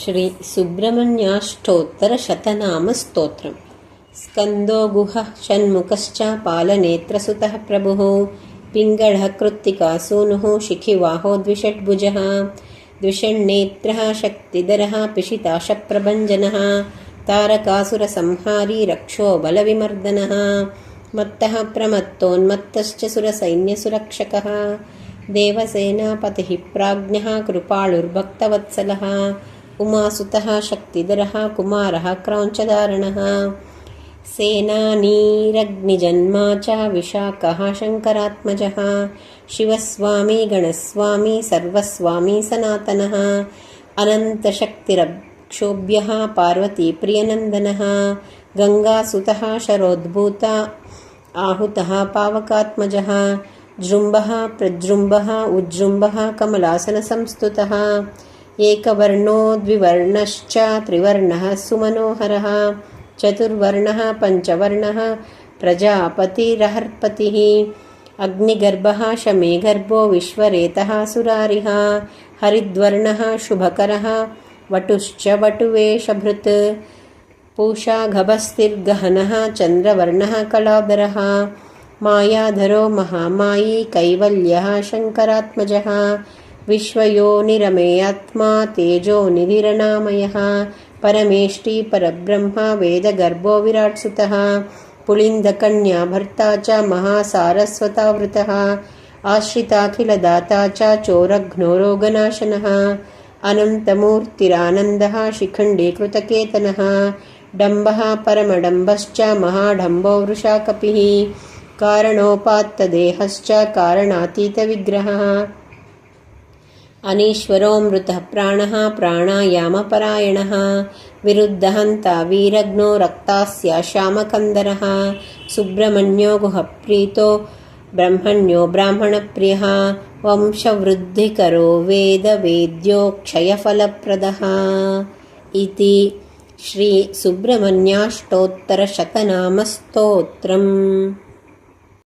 श्रीसुब्रह्मण्याष्टोत्तरशतनामस्तोत्रम् स्कन्दो गुहः षण्मुखश्च पालनेत्रसुतः प्रभुः पिङ्गळः कृत्तिकासूनुः शिखिवाहो द्विषड्भुजः द्विषण्नेत्रः शक्तिधरः पिशिताशप्रभञ्जनः तारकासुरसंहारी रक्षो बलविमर्दनः मत्तः प्रमत्तोन्मत्तश्च सुरसैन्यसुरक्षकः देवसेनापतिः प्राज्ञः कृपाळुर्भक्तवत्सलः उमासुतः शक्तिधरः कुमारः क्रौञ्चधारणः। सेनानीरग्निजन्मा च विशाखः शङ्करात्मजः। शिवस्वामी गणस्वामी सर्वस्वामी सनातनः। अनन्तशक्तिरक्षोभ्यः पार्वतीप्रियनन्दनः। गङ्गासुतः शरोद्भूता आहुतः पावकात्मजः। जृम्बः प्रजृम्बः उज्जृम्बः कमलासनसंस्तुतः एकवर्णो द्विवर्णश्च त्रिवर्णः सुमनोहरः चतुर्वर्णः पञ्चवर्णः प्रजापतिरहर्पतिः अग्निगर्भः शमेगर्भो विश्वरेतः सुरारिः हरिद्वर्णः शुभकरः वटुश्च वटुवेशभृत् पूषाघभस्तिर्गहनः चन्द्रवर्णः कलाधरः मायाधरो महामायी कैवल्यः शङ्करात्मजः विश्वयोनिरमेयात्मा परमेष्टि परब्रह्म वेदगर्भो विराट्सुतः पुलिन्दकन्या भर्ता च महासारस्वतावृतः आश्रिताखिलदाता च चोरघ्नोरोगनाशनः अनन्तमूर्तिरानन्दः शिखण्डीकृतकेतनः डम्बः परमडम्बश्च महाडम्बो वृषाकपिः कारणोपात्तदेहश्च कारणातीतविग्रहः अनीश्वरो मृतः प्राणः प्राणायामपरायणः। विरुद्धहन्ता वीरग्नो रक्तास्य श्यामकन्दरः। सुब्रह्मण्यो गुहप्रीतो ब्रह्मण्यो ब्राह्मणप्रियः। वंशवृद्धिकरो वेदवेद्यो क्षयफलप्रदः। इति श्रीसुब्रह्मण्याष्टोत्तरशतनामस्तोत्रम्